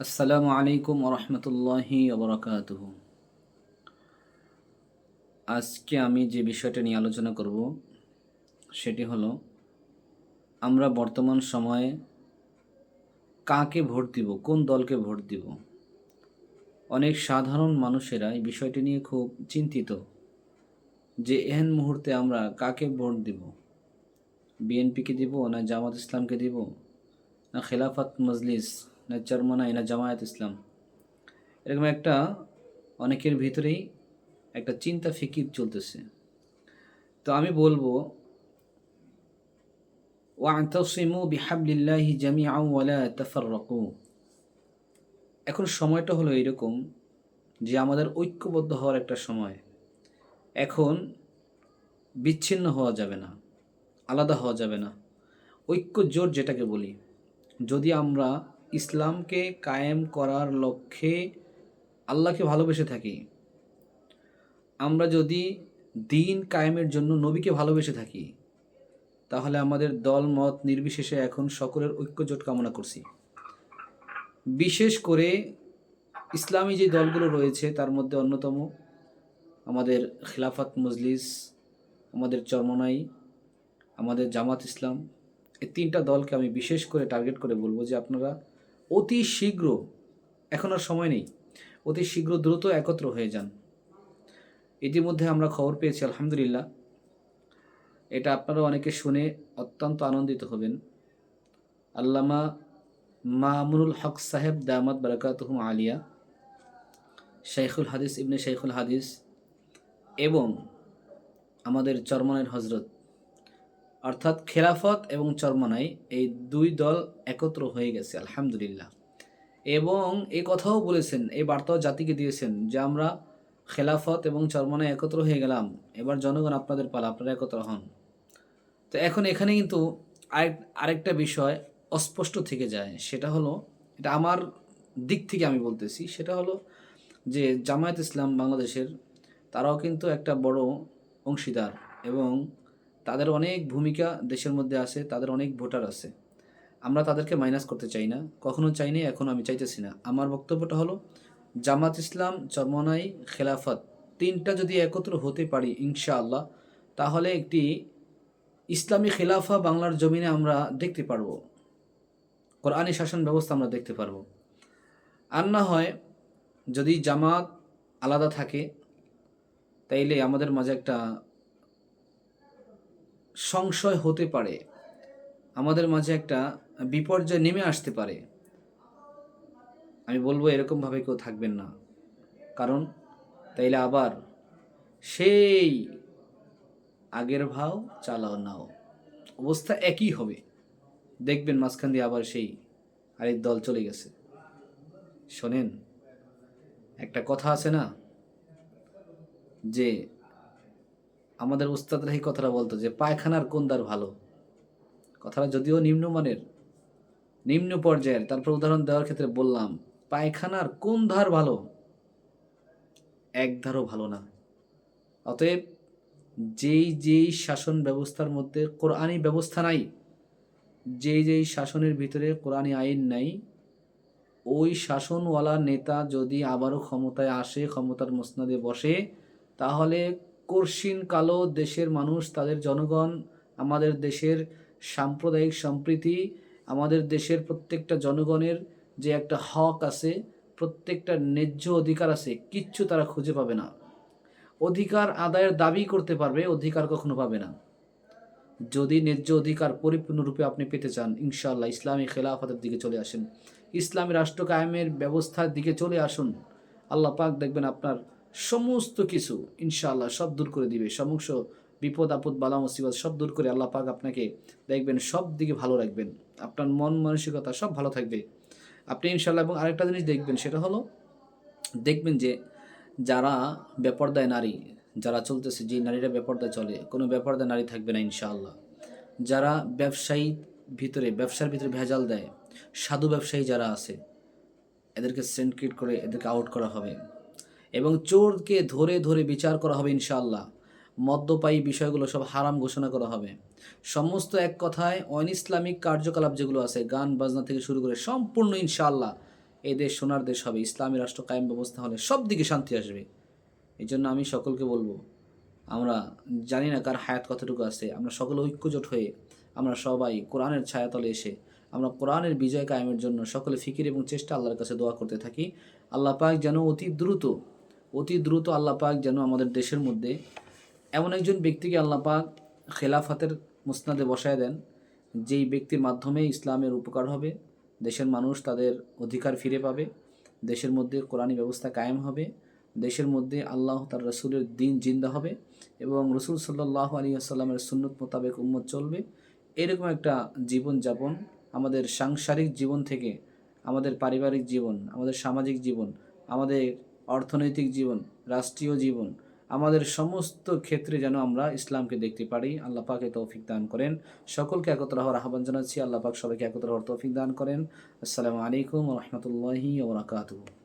আসসালামু আলাইকুম রহমতুল্লাহি ওবরাকাত আজকে আমি যে বিষয়টা নিয়ে আলোচনা করব, সেটি হলো, আমরা বর্তমান সময়ে কাকে ভোট দিব, কোন দলকে ভোট দিব? অনেক সাধারণ মানুষেরা এই বিষয়টি নিয়ে খুব চিন্তিত যে এহেন মুহূর্তে আমরা কাকে ভোট দিব? বিএনপিকে দিব না জামাত ইসলামকে দিব, না খেলাফত মজলিস না চরমনাই না জামায়াত ইসলাম এরকম একটা অনেকের ভিতরেই একটা চিন্তা ফিকির চলতেছে তো আমি বলব ওয়াতসিমু বিহাবলিল্লাহি জামিআ ওয়ালা তাফাররাকু এখন সময়টা হলো এরকম যে আমাদের ঐক্যবদ্ধ হওয়ার একটা সময়। এখন বিচ্ছিন্ন হওয়া যাবে না, আলাদা হওয়া যাবে না। ঐক্য জোট যেটাকে বলি, যদি আমরা ইসলামকে কায়েম করার লক্ষ্যে আল্লাহকে ভালোবেসে থাকি। আমরা যদি দিন কায়েমের জন্য নবীকে ভালোবেসে থাকি, তাহলে আমাদের দল, মত নির্বিশেষে এখন সকলের ঐক্যজোট কামনা করছি। বিশেষ করে ইসলামী যে দলগুলো রয়েছে, তার মধ্যে অন্যতম আমাদের খিলাফত মজলিস, আমাদের চরমনাই, আমাদের জামাত ইসলাম, এই তিনটা দলকে আমি বিশেষ করে টার্গেট করে বলব যে আপনারা অতি শীঘ্র, এখন আর সময় নেই, অতি শীঘ্র দ্রুত একত্র হয়ে যান। ইতিমধ্যে আমরা খবর পেয়েছি, আলহামদুলিল্লাহ। এটা আপনারা অনেকে শুনে অত্যন্ত আনন্দিত হবেন। আল্লামা মামুনুল হক সাহেব দামাত বারাকাতহুম আলিয়া শেখুল হাদিস ইবনে শেখুল হাদিস এবং আমাদের চরমনের হজরত অর্থাৎ খেলাফত এবং চরমনাই এই দুই দল একত্র হয়ে গেছে, আলহামদুলিল্লাহ। এবং এই কথাও বলেছেন, এই বার্তাও জাতিকে দিয়েছেন যে আমরা খেলাফত এবং চরমনাই একত্র হয়ে গেলাম, এবার জনগণ আপনাদের পালা, আপনারা একত্র হন। তো এখন এখানে কিন্তু আরেক, আরেকটা বিষয় অস্পষ্ট থেকে যায়, সেটা হলো, এটা আমার দিক থেকে আমি বলতেছি, সেটা হলো যে জামায়াত ইসলাম বাংলাদেশের, তারাও কিন্তু একটা বড় অংশীদার এবং তাদের অনেক ভূমিকা দেশের মধ্যে আছে, তাদের অনেক ভোটার আছে। আমরা তাদেরকে মাইনাস করতে চাই না, কখনো চাইনি এখন আমি চাইতেছি না। আমার বক্তব্যটা হলো, জামাত ইসলাম, চরমনাই, খেলাফত তিনটা যদি একত্র হতে পারি, ইনশাআল্লাহ, তাহলে একটি ইসলামী খেলাফা বাংলার জমিনে আমরা দেখতে পারব। কোরআনী শাসন ব্যবস্থা আমরা দেখতে পারব। আর না হয় যদি জামাত আলাদা থাকে, তাইলে আমাদের মাঝে একটা সংশয় হতে পারে। আমাদের মাঝে একটা বিপর্যয় নেমে আসতে পারে। আমি বলব এরকমভাবে কেউ থাকবেন না। কারণ তাইলে আবার সেই আগের ভাও চালাও নাও। অবস্থা একই হবে। দেখবেন মাঝখান দিয়ে আবার সেই আরেক দল চলে গেছে। শোনেন, একটা কথা আছে না? যে আমাদের উস্তাদরা এই কথাটা বলতো যে, পায়খানার কোন দ্বার ভালো। কথাটা যদিও নিম্নমানের, নিম্ন পর্যায়ের। তারপর উদাহরণ দেওয়ার ক্ষেত্রে বললাম, পায়খানার কোন ধার ভালো এক ধারও ভালো না। অতএব যেই যেই শাসন ব্যবস্থার মধ্যে কোরআনী ব্যবস্থা নাই, যেই যেই শাসনের ভিতরে কোরআনী আইন নাই, ওই শাসনওয়ালা নেতা যদি আবারও ক্ষমতায় আসে, ক্ষমতার মসনাদে বসে, তাহলে কর্ষিন কালো দেশের মানুষ, তাদের জনগণ, আমাদের দেশের সাম্প্রদায়িক সম্প্রীতি, আমাদের দেশের প্রত্যেকটা জনগণের যে একটা হক আছে, প্রত্যেকটা ন্যায্য অধিকার আছে, কিচ্ছু তারা খুঁজে পাবে না। অধিকার আদায়ের দাবি করতে পারবে, অধিকার কখনো পাবে না। যদি ন্যায্য অধিকার পরিপূর্ণরূপে আপনি পেতে চান, ইনশাআল্লাহ ইসলামী খেলাফতের দিকে চলে আসেন। ইসলামী রাষ্ট্র কায়েমের ব্যবস্থার দিকে চলে আসুন। আল্লাহ পাক দেখবেন আপনার সমস্ত কিছু ইনশাআল্লাহ সব দূর করে দিবে। সমস্ত বিপদ, আপদ, বালা, মুসিবত সব দূর করে আল্লাহ পাক আপনাকে দেখবেন সব দিকে ভালো রাখবেন। আপনার মন মানসিকতা সব ভালো থাকবে। আপনি ইনশাল্লাহ এবং আরেকটা জিনিস দেখবেন সেটা হলো, দেখবেন যে যারা বেপর্দায় নারী, যারা চলতেছে, যে নারীরা বেপর্দায় চলে, কোনো বেপর্দায় নারী থাকবে না ইনশাআল্লাহ। যারা ব্যবসায়ী ভিতরে, ব্যবসার ভিতরে ভেজাল দেয়, সাধু ব্যবসায়ী যারা আছে, এদেরকে সেন্ট্রিট করে, এদেরকে আউট করা হবে। এবং চোরকে ধরে ধরে বিচার করা হবে ইনশাআল্লাহ। মদ্যপায়ী বিষয়গুলো সব হারাম ঘোষণা করা হবে। সমস্ত এক কথায় অন ইসলামিক কার্যকলাপ যেগুলো আছে, গান বাজনা থেকে শুরু করে সম্পূর্ণ ইনশাআল্লাহ এই দেশ সোনার দেশ হবে। ইসলামী রাষ্ট্র কায়েম ব্যবস্থা হলে সব দিকে শান্তি আসবে। এই জন্য আমি সকলকে বলব, আমরা জানি না কার হায়াত কতটুকু আছে, আমরা সকলে ঐক্যজোট হয়ে আমরা সবাই কোরআনের ছায়াতলে এসে আমরা কোরআনের বিজয় কায়েমের জন্য সকলে ফিকির এবং চেষ্টা আল্লাহর কাছে দোয়া করতে থাকি। আল্লাহ পাক যেন অতি দ্রুত অতি দ্রুত আল্লাহ পাক যেন আমাদের দেশের মধ্যে এমন একজন ব্যক্তিকে আল্লাহ পাক খেলাফাতের মুসনাদে বসায় দেন, যেই ব্যক্তির মাধ্যমে ইসলামের উপকার হবে, দেশের মানুষ তাদের অধিকার ফিরে পাবে, দেশের মধ্যে কোরআনী ব্যবস্থা কায়েম হবে, দেশের মধ্যে আল্লাহ তার রসুলের দিন জিন্দা হবে এবং রসুল সাল্লাহ আলী আসাল্লামের সুন্নত মোতাবেক উম্মত চলবে। এরকম একটা জীবনযাপন আমাদের সাংসারিক জীবন থেকে, আমাদের পারিবারিক জীবন, আমাদের সামাজিক জীবন, আমাদের অর্থনৈতিক জীবন, রাষ্ট্রীয় জীবন, আমাদের সমস্ত ক্ষেত্রে যেন আমরা ইসলামকে দেখতে পারি। আল্লাহ পাকে তৌফিক দান করেন। সকলকে একত্র হওয়ার আহ্বান জানাচ্ছি। আল্লাহ পাক সবাইকে একত্র হওয়ার তৌফিক দান করেন। আসসালামু আলাইকুম রহমতুল্লাহি ওবরাকাতুহ